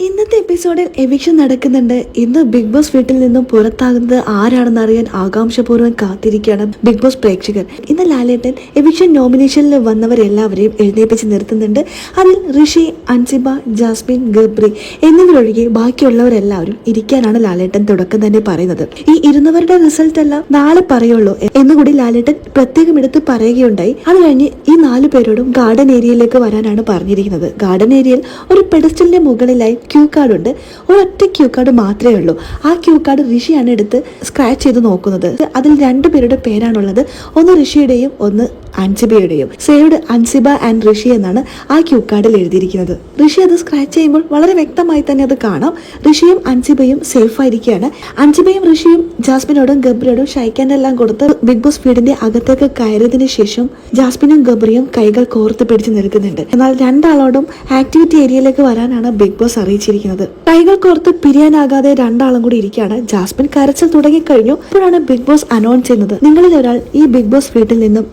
ഇന്നത്തെ എപ്പിസോഡിൽ എവിക്ഷൻ നടക്കുന്നുണ്ട്. ഇന്ന് ബിഗ് ബോസ് വീട്ടിൽ നിന്നും പുറത്താകുന്നത് ആരാണെന്ന് അറിയാൻ ആകാംക്ഷപൂർവം കാത്തിരിക്കുകയാണ് ബിഗ് ബോസ് പ്രേക്ഷകർ ഇന്ന് ലാലേട്ടൻ എവിക്ഷൻ നോമിനേഷനിൽ വന്നവരെല്ലാവരെയും എഴുന്നേപ്പിച്ച് നിർത്തുന്നുണ്ട്. അതിൽ ഋഷി അൻസിബ ജാസ്മിൻ ഗബ്രി എന്നിവരൊഴികെ ബാക്കിയുള്ളവരെല്ലാവരും ഇരിക്കാനാണ് ലാലേട്ടൻ തുടക്കം തന്നെ പറയുന്നത്. ഈ ഇരുന്നവരുടെ റിസൾട്ട് എല്ലാം നാളെ പറയുള്ളൂ എന്നുകൂടി ലാലേട്ടൻ പ്രത്യേകം എടുത്ത് പറയുകയുണ്ടായി. അത് കഴിഞ്ഞ് ഈ നാലു പേരോടും ഗാർഡൻ ഏരിയയിലേക്ക് വരാനാണ് പറഞ്ഞിരിക്കുന്നത്. ഗാർഡൻ ഏരിയയിൽ ഒരു പെഡസ്റ്റലിന്റെ മുകളിലായി ക്യൂ കാർഡ് ഉണ്ട്. ഒരൊറ്റ ക്യൂ കാർഡ് മാത്രമേ ഉള്ളൂ. ആ ക്യൂ കാർഡ് ഋഷിയാണ് എടുത്ത് സ്ക്രാച്ച് ചെയ്ത് നോക്കുന്നത്. അതിൽ രണ്ടു പേരുടെ പേരാണുള്ളത്. ഒന്ന് ഋഷിയുടെയും ഒന്ന് അൻസിബയുടെയും സേവ്ഡ് അൻസിബ ആൻഡ് ഋഷി എന്നാണ് ആ ക്യൂ കാർഡിൽ എഴുതിയിരിക്കുന്നത്. ഋഷി അത് സ്ക്രാച്ച് ചെയ്യുമ്പോൾ വളരെ വ്യക്തമായി തന്നെ അത് കാണാം. ഋഷിയും അൻസിബയും സേഫ് ആയിരിക്കുകയാണ്. അൻസിബയും ഋഷിയും ജാസ്മിനോടും ഗബ്രിയോടും ഷൈക്കാനെല്ലാം കൊടുത്ത് ബിഗ് ബോസ് വീടിന്റെ അകത്തേക്ക് കയറിയതിനു ശേഷം ജാസ്മിനും ഗബ്രിയും കൈകൾ കോർത്ത് പിടിച്ചു നിൽക്കുന്നുണ്ട്. എന്നാൽ രണ്ടാളോടും ആക്ടിവിറ്റി ഏരിയയിലേക്ക് വരാനാണ് ബിഗ് ബോസ് അറിയിച്ചിരിക്കുന്നത്. കൈകൾ കോർത്ത് പിരിയാനാകാതെ രണ്ടാളും കൂടി ഇരിക്കുകയാണ്. ജാസ്മിൻ കരച്ചിൽ തുടങ്ങിക്കഴിഞ്ഞു. അപ്പോഴാണ് ബിഗ് ബോസ് അനൗൺസ് ചെയ്യുന്നത്. നിങ്ങളിൽ ഒരാൾ ഈ ബിഗ് ബോസ് വീട്ടിൽ നിന്നും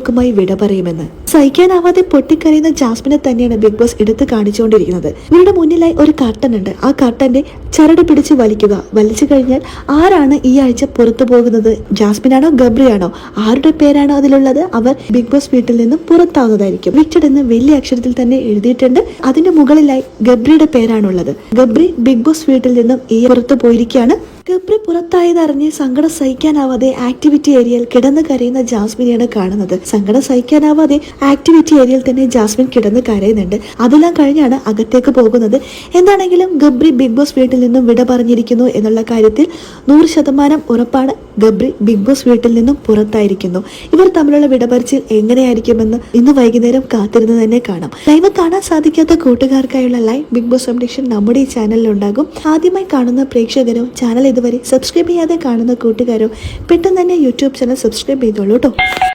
എന്നേക്കുമായി വിട പറയുമെന്ന്. സഹിക്കാനാവാതെ പൊട്ടിക്കരയുന്ന ജാസ്മിനെ തന്നെയാണ് ബിഗ് ബോസ് എടുത്ത് കാണിച്ചുകൊണ്ടിരിക്കുന്നത്. ഇവരുടെ മുന്നിലായി ഒരു കർട്ടൻ ഉണ്ട് ആ കർട്ടന്റെ ചരട് പിടിച്ച് വലിക്കുക. വലിച്ചു കഴിഞ്ഞാൽ ആരാണ് ഈ ആഴ്ച പുറത്തു പോകുന്നത്? ജാസ്മിനാണോ ഗബ്രിയാണോ? ആരുടെ പേരാണോ അതിലുള്ളത്? അവർ ബിഗ് ബോസ് വീട്ടിൽ നിന്ന് പുറത്താവുന്നതായിരിക്കും. വിക്ടഡ് എന്ന് വലിയ അക്ഷരത്തിൽ തന്നെ എഴുതിയിട്ടുണ്ട്. അതിന്റെ മുകളിലായി ഗബ്രിയുടെ പേരാണുള്ളത്. ഗബ്രി ബിഗ് ബോസ് വീട്ടിൽ നിന്നും ഈ പുറത്തു പോയിരിക്കുകയാണ്. ഗബ്രി പുറത്തായതറിഞ്ഞ് സങ്കടം സഹിക്കാനാവാതെ ആക്ടിവിറ്റി ഏരിയയിൽ കിടന്ന് കരയുന്ന ജാസ്മിനെയാണ് കാണുന്നത്. സങ്കടം സഹിക്കാനാവാതെ ആക്ടിവിറ്റി ഏരിയയിൽ തന്നെ ജാസ്മിൻ കിടന്ന് കരയുന്നുണ്ട്. അതെല്ലാം കഴിഞ്ഞാണ് അകത്തേക്ക് പോകുന്നത്. എന്താണെങ്കിലും ഗബ്രി ബിഗ് ബോസ് വീട്ടിൽ നിന്നും വിട പറഞ്ഞിരിക്കുന്നു എന്നുള്ള കാര്യത്തിൽ നൂറ് ശതമാനം ഉറപ്പാണ് ഗബ്രി ബിഗ് ബോസ് വീട്ടിൽ നിന്നും പുറത്തായിരിക്കുന്നു. ഇവർ തമ്മിലുള്ള വിടപറിച്ചിൽ എങ്ങനെയായിരിക്കുമെന്ന് ഇന്ന് വൈകുന്നേരം കാത്തിരുന്ന് തന്നെ കാണാം. ലൈവ് കാണാൻ സാധിക്കാത്ത കൂട്ടുകാർക്കായുള്ള ലൈവ് ബിഗ് ബോസ് അപ്ഡേഷൻ നമ്മുടെ ഈ ചാനലിൽ ഉണ്ടാകും. ആദ്യമായി കാണുന്ന പ്രേക്ഷകരും ചാനൽ ഇതുവരെ സബ്സ്ക്രൈബ് ചെയ്യാതെ കാണുന്ന കൂട്ടുകാരോ പെട്ടെന്ന് തന്നെ യൂട്യൂബ് ചാനൽ സബ്സ്ക്രൈബ് ചെയ്തോളൂ കേട്ടോ